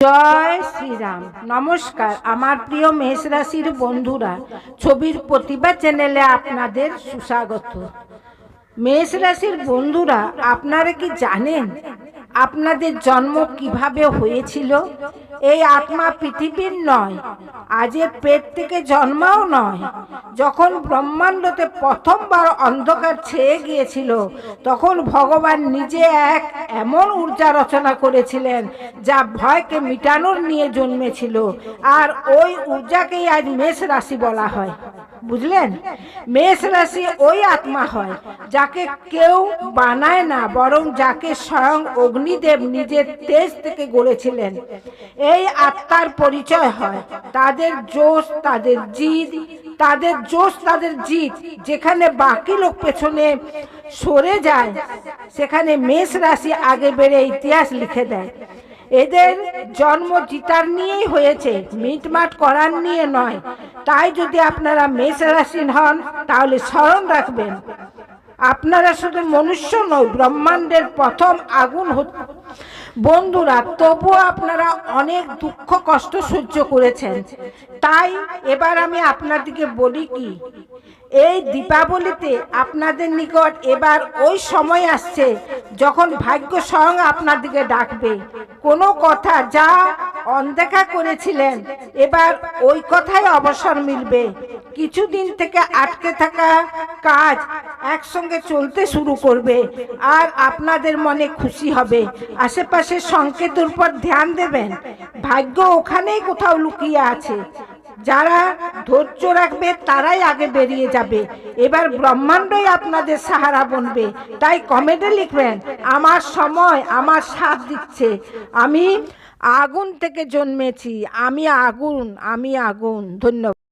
জয় শ্রীরাম। নমস্কার, আমার প্রিয় মেষ রাশির বন্ধুরা, ছবির প্রতিভা চ্যানেলে আপনাদের সুস্বাগত। মেষ রাশির বন্ধুরা, আপনারা কি জানেন আপনাদের জন্ম কীভাবে হয়েছিল? এই আত্মা পৃথিবীর নয় আজের পেট থেকে জন্মাও নয়। যখন ব্রহ্মাণ্ডতে প্রথমবার অন্ধকার ছেয়ে গিয়েছিল, তখন ভগবান নিজে এক এমন ঊর্জা রচনা করেছিলেন, যা ভয়কে মিটানোর নিয়ে জন্মেছিল। আর ওই ঊর্জাকেই আজ মেষ রাশি বলা হয়। বুঝলেন? মেষ রাশি ওই আত্মা হয়, যাকে কেউ বানায় না, বরং যাকে স্বয়ং অগ্নিদেব নিজের তেজ থেকে গড়েছিলেন। এই আত্মার পরিচয় হয়, তাদের জোশ, তাদের জিদ, তাদের জোশ, তাদের জিদ, যেখানে বাকি লোক পেছনে সরে যায়, সেখানে মেষ রাশি আগে বেড়ে ইতিহাস লিখে দেয়। এদের জন্ম জিতার নিয়েই হয়েছে, মিটমাট করার নিয়ে নয়। তাই যদি আপনারা মেষ রাশি হন, তাহলে স্মরণ রাখবেন। আপনারা শুধু মনুষ্য নয়, ব্রহ্মাণ্ডের প্রথম আগুন বন্ধুরা, তবুও আপনারা অনেক দুঃখ, কষ্ট সহ্য করেছেন। তাই এবার আমি আপনাদেরকে বলি কি, এই দীপাবলিতে আপনাদের নিকট এবার ওই সময় আসছে যখন ভাগ্য স্বয়ং আপনাদেরকে ডাকবে। কোনো কথা যা অনদেখা করেছিলেন, এবার ওই কথাই অবসর মিলবে। কিছুদিন থেকে আটকে থাকা কাজ একসঙ্গে চলতে শুরু করবে, আর আপনাদের মনে খুশি হবে। আশেপাশের সংকেতের উপর ধ্যান দেবেন। ভাগ্য ওখানেই কোথাও লুকিয়ে আছে। যারা ধৈর্য রাখবে, তারাই আগে বেরিয়ে যাবে। এবার ব্রহ্মাণ্ডই আপনাদের সাহারা বনবে। তাই কমেন্টে লিখবেন, আমার সময়, আমার সাথ দিচ্ছে। আমি আগুন থেকে জন্মেছি। আমি আগুন আমি আগুন। ধন্যবাদ।